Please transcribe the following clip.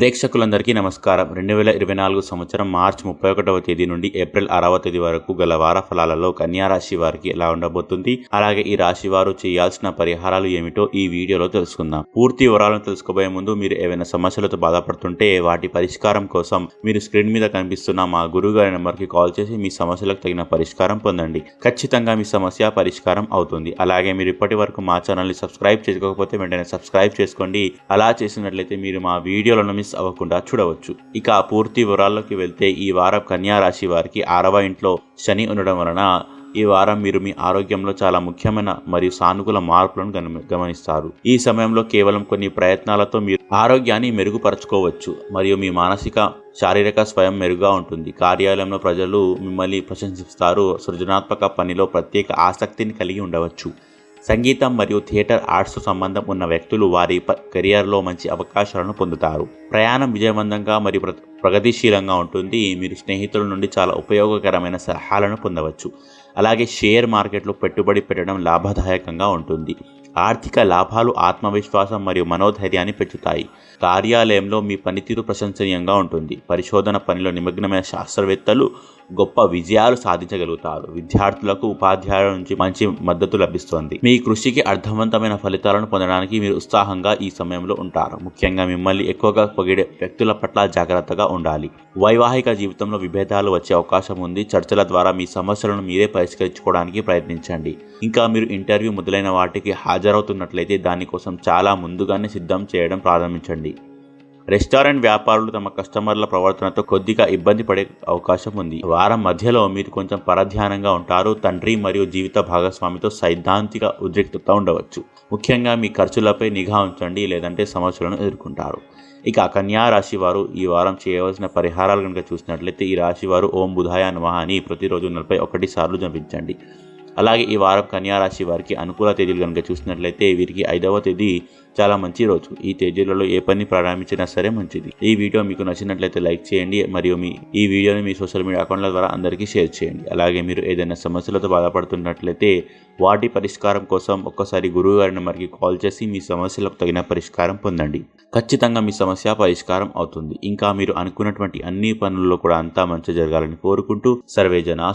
ప్రేక్షకులందరికీ నమస్కారం. రెండు వేల ఇరవై నాలుగు సంవత్సరం మార్చి ముప్పై ఒకటవ తేదీ నుండి ఏప్రిల్ ఆరవ తేదీ వరకు గల వార ఫలాలలో కన్యా రాశి వారికి ఎలా ఉండబోతుంది? అలాగే ఈ రాశి వారు చేయాల్సిన పరిహారాలు ఏమిటో ఈ వీడియోలో తెలుసుకుందాం. పూర్తి వివరాలను తెలుసుకోబోయే ముందు మీరు ఏవైనా సమస్యలతో బాధపడుతుంటే వాటి పరిష్కారం కోసం మీరు స్క్రీన్ మీద కనిపిస్తున్న మా గురువు గారి నెంబర్కి కాల్ చేసి మీ సమస్యలకు తగిన పరిష్కారం పొందండి. ఖచ్చితంగా మీ సమస్య పరిష్కారం అవుతుంది. అలాగే మీరు ఇప్పటి వరకు మా ఛానల్ని సబ్స్క్రైబ్ చేసుకోకపోతే వెంటనే సబ్స్క్రైబ్ చేసుకోండి. అలా చేసినట్లయితే మీరు మా వీడియోలను మిస్ అవ్వకుండా చూడవచ్చు. ఇక పూర్తి వివరాల్లోకి వెళ్తే ఈ వారం కన్యా రాశి వారికి ఆరవ ఇంట్లో శని ఉండడం వలన ఈ వారం మీరు మీ ఆరోగ్యంలో చాలా ముఖ్యమైన మరియు సానుకూల మార్పులను గమనిస్తారు. ఈ సమయంలో కేవలం కొన్ని ప్రయత్నాలతో మీరు ఆరోగ్యాన్ని మెరుగుపరచుకోవచ్చు మరియు మీ మానసిక శారీరక స్వయం మెరుగ్గా ఉంటుంది. కార్యాలయంలో ప్రజలు మిమ్మల్ని ప్రశంసిస్తారు. సృజనాత్మక పనిలో ప్రత్యేక ఆసక్తిని కలిగి ఉండవచ్చు. సంగీతం మరియు థియేటర్ ఆర్ట్స్ సంబంధం ఉన్న వ్యక్తులు వారి ప- కెరియర్లో మంచి అవకాశాలను పొందుతారు. ప్రయాణం విజయవంతంగా మరియు ప్ర- ప్రగతిశీలంగా ఉంటుంది. మీరు స్నేహితుల నుండి చాలా ఉపయోగకరమైన సలహాలను పొందవచ్చు. అలాగే షేర్ మార్కెట్లో పెట్టుబడి పెట్టడం లాభదాయకంగా ఉంటుంది. ఆర్థిక లాభాలు ఆత్మవిశ్వాసం మరియు మనోధైర్యాన్ని పెంచుతాయి. కార్యాలయంలో మీ పనితీరు ప్రశంసనీయంగా ఉంటుంది. పరిశోధన పనిలో నిమగ్నమైన శాస్త్రవేత్తలు గొప్ప విజయాలు సాధించగలుగుతారు. విద్యార్థులకు ఉపాధ్యాయుల నుంచి మంచి మద్దతు లభిస్తుంది. మీ కృషికి అర్థవంతమైన ఫలితాలను పొందడానికి మీరు ఉత్సాహంగా ఈ సమయంలో ఉంటారు. ముఖ్యంగా మిమ్మల్ని ఎక్కువగా పొగిడే వ్యక్తుల పట్ల జాగ్రత్తగా ఉండాలి. వైవాహిక జీవితంలో విభేదాలు వచ్చే అవకాశం ఉంది. చర్చల ద్వారా మీ సమస్యలను మీరే పరిష్కరించుకోవడానికి ప్రయత్నించండి. ఇంకా మీరు ఇంటర్వ్యూ మొదలైన వాటికి హాజరవుతున్నట్లయితే దానికోసం చాలా ముందుగానే సిద్ధం చేయడం ప్రారంభించండి. రెస్టారెంట్ వ్యాపారులు తమ కస్టమర్ల ప్రవర్తనతో కొద్దిగా ఇబ్బంది పడే అవకాశం ఉంది. వారం మధ్యలో మీరు కొంచెం పరధ్యానంగా ఉంటారు. తండ్రి మరియు జీవిత భాగస్వామితో సైద్ధాంతిక ఉద్రిక్తత ఉండవచ్చు. ముఖ్యంగా మీ ఖర్చులపై నిఘా ఉంచండి లేదంటే సమస్యలను ఎదుర్కొంటారు. ఇక కన్యా రాశి వారు ఈ వారం చేయవలసిన పరిహారాలు కనుక చూసినట్లయితే ఈ రాశి వారు ఓం బుధాయ నమహ అని ప్రతిరోజు నలభై ఒకటి సార్లు జపించండి. అలాగే ఈ వారం కన్యా రాశి వారికి అనుకూల తేదీలు కనుక చూసినట్లయితే వీరికి ఐదవ తేదీ చాలా మంచి రోజు. ఈ తేదీలలో ఏ పని ప్రారంభించినా సరే మంచిది. ఈ వీడియో మీకు నచ్చినట్లయితే లైక్ చేయండి మరియు మీ ఈ వీడియోని మీ సోషల్ మీడియా అకౌంట్ల ద్వారా అందరికీ షేర్ చేయండి. అలాగే మీరు ఏదైనా సమస్యలతో బాధపడుతున్నట్లయితే వాటి పరిష్కారం కోసం ఒక్కసారి గురువు గారిని మరికి కాల్ చేసి మీ సమస్యలకు తగిన పరిష్కారం పొందండి. ఖచ్చితంగా మీ సమస్య పరిష్కారం అవుతుంది. ఇంకా మీరు అనుకున్నటువంటి అన్ని పనుల్లో కూడా అంతా మంచి జరగాలని కోరుకుంటూ సర్వే జన